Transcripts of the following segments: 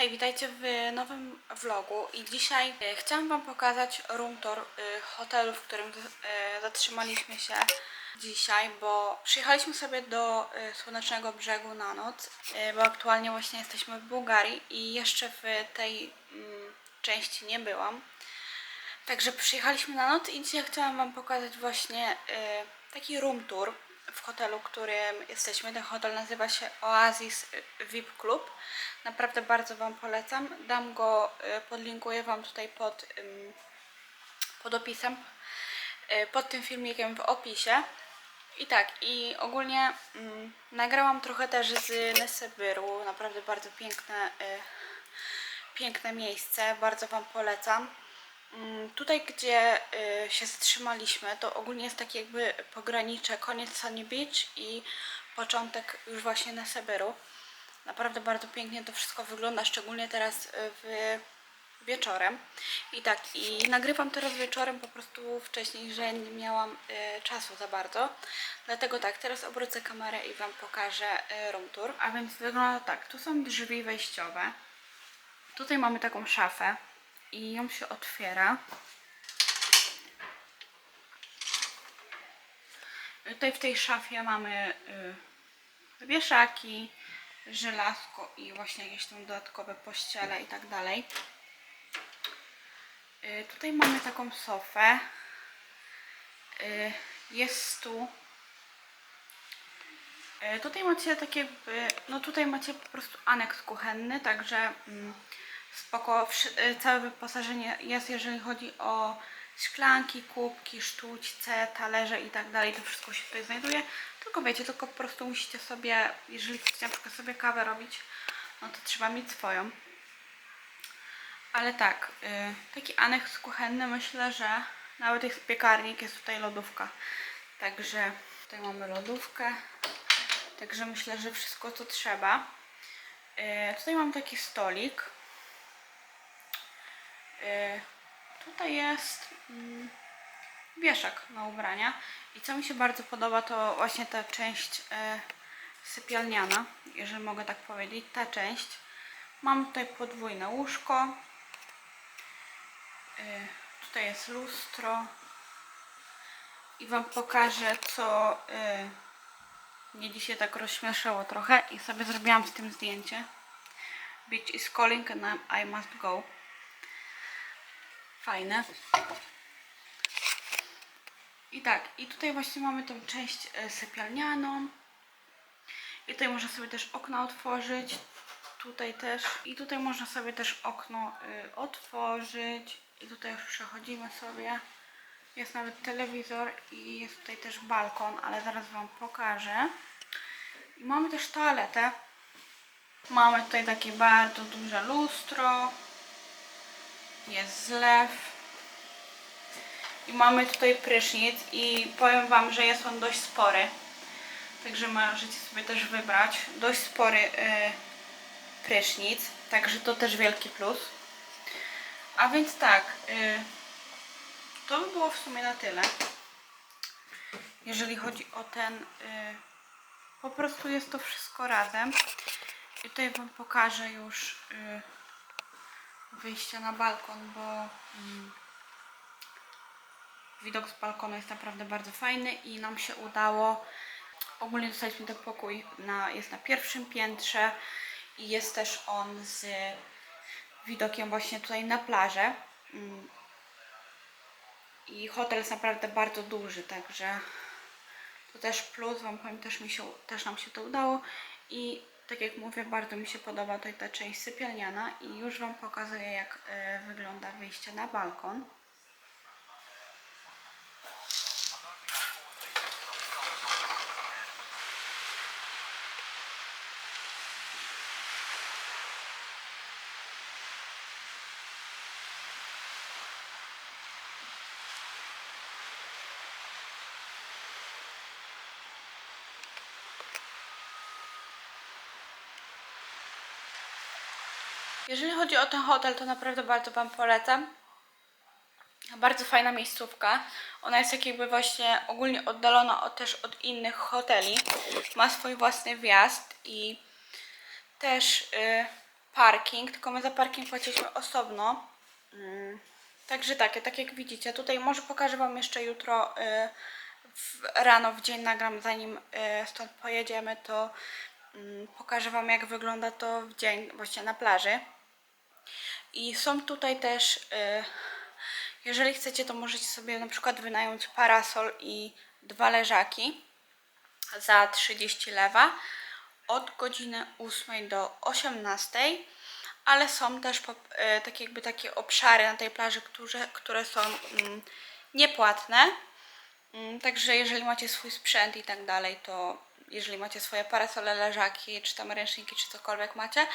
Hej, witajcie w nowym vlogu i dzisiaj e, chciałam Wam pokazać room tour e, hotelu, w którym e, zatrzymaliśmy się dzisiaj, bo przyjechaliśmy sobie do Słonecznego Brzegu na noc, bo aktualnie właśnie jesteśmy w Bułgarii i jeszcze w tej mm, części nie byłam. Także przyjechaliśmy na noc i dzisiaj chciałam Wam pokazać właśnie taki room tour w hotelu, którym jesteśmy. Ten hotel nazywa się Oasis VIP Club. Naprawdę bardzo Wam polecam. Dam go, e, podlinkuję Wam tutaj pod, pod opisem, e, pod tym filmikiem w opisie. I tak, i ogólnie mm, nagrałam trochę też z Nesebyru. Naprawdę bardzo piękne, e, piękne miejsce. Bardzo Wam polecam. Mm, Tutaj, gdzie y, się zatrzymaliśmy, to ogólnie jest takie jakby pogranicze, koniec Sunny Beach i początek już właśnie na Seberu. Naprawdę bardzo pięknie to wszystko wygląda, szczególnie teraz y, w wieczorem. I tak, i nagrywam teraz wieczorem po prostu wcześniej, że nie miałam y, czasu za bardzo. Dlatego tak, teraz obrócę kamerę i Wam pokażę room tour. A więc wygląda tak, tu są drzwi wejściowe. Tutaj mamy taką szafę i ją się otwiera. Tutaj w tej szafie mamy y, wieszaki, żelazko i właśnie jakieś tam dodatkowe pościele i tak dalej. Y, tutaj mamy taką sofę. Y, jest tu E, Tutaj macie takie, jakby- no tutaj macie po prostu aneks kuchenny, także mm, spoko, e, całe wyposażenie jest, jeżeli chodzi o szklanki, kubki, sztućce, talerze i tak dalej, to wszystko się tutaj znajduje, tylko wiecie, tylko po prostu musicie sobie, jeżeli chcecie na przykład sobie kawę robić, no to trzeba mieć swoją. Ale tak, y, taki aneks kuchenny myślę, że nawet jest piekarnik, jest tutaj lodówka. Także tutaj mamy lodówkę. Także myślę, że wszystko co trzeba. Y, tutaj mam taki stolik. Y, tutaj jest mm, wieszak na ubrania. I co mi się bardzo podoba, to właśnie ta część y, sypialniana, jeżeli mogę tak powiedzieć, ta część. Mam tutaj podwójne łóżko. Y, Tutaj jest lustro. I Wam pokażę, co mnie dzisiaj tak rozśmieszyło trochę i sobie zrobiłam z tym zdjęcie. Beach is calling and I must go. Fajne. I tak, i tutaj właśnie mamy tą część e, sypialnianą. I tutaj można sobie też okno otworzyć. Tutaj też. I tutaj można sobie też okno y, otworzyć. I tutaj już przechodzimy sobie. Jest nawet telewizor i jest tutaj też balkon, ale zaraz Wam pokażę. I mamy też toaletę. Mamy tutaj takie bardzo duże lustro. Jest zlew. I mamy tutaj prysznic i powiem Wam, że jest on dość spory. Także możecie sobie też wybrać. Dość spory y, prysznic. Także to też wielki plus. A więc tak. Y, to by było w sumie na tyle. Jeżeli chodzi o ten. Y, po prostu jest to wszystko razem. I tutaj Wam pokażę już y, wyjście na balkon, bo mm, widok z balkonu jest naprawdę bardzo fajny i nam się udało. Ogólnie dostaliśmy ten pokój, na, jest na pierwszym piętrze i jest też on z widokiem właśnie tutaj na plażę. Mm, i hotel jest naprawdę bardzo duży, także to też plus, Wam powiem, też, mi się, też nam się to udało i tak jak mówię, bardzo mi się podoba tutaj ta część sypialniana i już Wam pokazuję jak e, wygląda wyjście na balkon. Jeżeli chodzi o ten hotel, to naprawdę bardzo Wam polecam. Bardzo fajna miejscówka. Ona jest jak jakby właśnie ogólnie oddalona od, też od innych hoteli. Ma swój własny wjazd i też y, parking, tylko my za parking płaciliśmy osobno. Mm, Także tak, tak jak widzicie, tutaj może pokażę Wam jeszcze jutro y, w, rano w dzień nagram, zanim y, stąd pojedziemy, to mm, pokażę Wam jak wygląda to w dzień właśnie na plaży. I są tutaj też, y, jeżeli chcecie, to możecie sobie na przykład wynająć parasol i dwa leżaki za 30 lewa od godziny 8 do 18, ale są też e, tak jakby takie obszary na tej plaży, które, które są mm, niepłatne. Mm, Także jeżeli macie swój sprzęt i tak dalej, to jeżeli macie swoje parasole, leżaki, czy tam ręczniki, czy cokolwiek macie,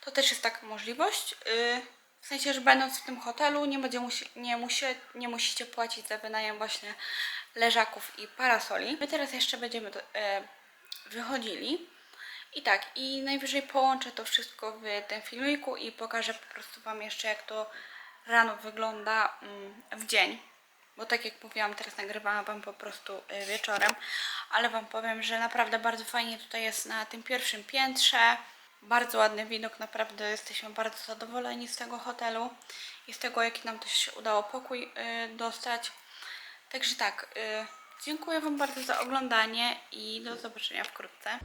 to też jest taka możliwość. Yy, W sensie, że będąc w tym hotelu nie, będzie musi, nie, musi, nie musicie płacić za wynajem właśnie leżaków i parasoli. My teraz jeszcze będziemy do, e, wychodzili. I tak, i najwyżej połączę to wszystko w tym filmiku i pokażę po prostu Wam jeszcze jak to rano wygląda mm, w dzień. Bo tak jak mówiłam, teraz nagrywałam Wam po prostu y, wieczorem, ale Wam powiem, że naprawdę bardzo fajnie tutaj jest na tym pierwszym piętrze. Bardzo ładny widok, naprawdę jesteśmy bardzo zadowoleni z tego hotelu i z tego, jaki nam też się udało pokój y, dostać. Także tak, y, dziękuję Wam bardzo za oglądanie i do zobaczenia wkrótce.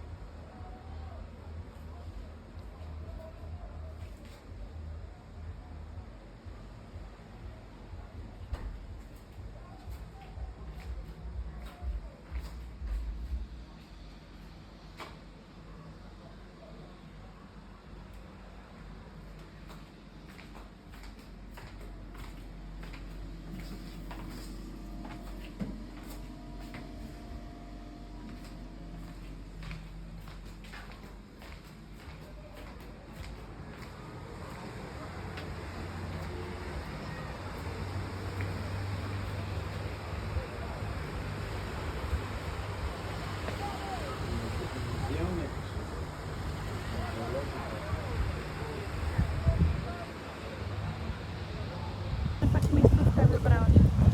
Tak miejscówkę wybrałam. Co?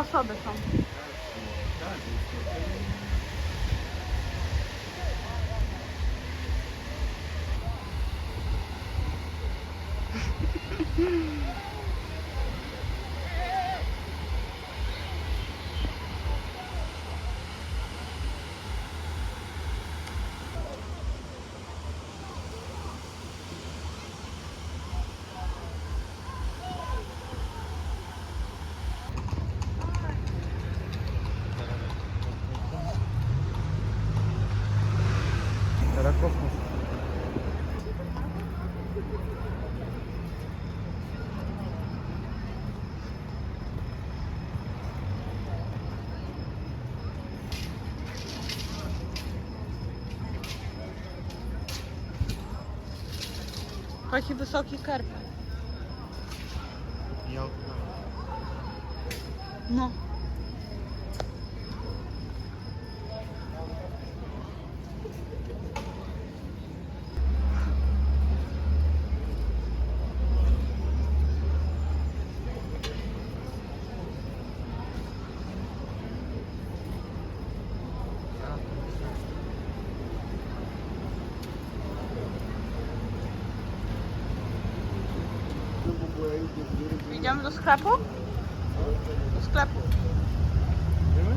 Osoby są. aqui, pessoal, aqui, cara. Idziemy do sklepu? Do sklepu. Wiemy?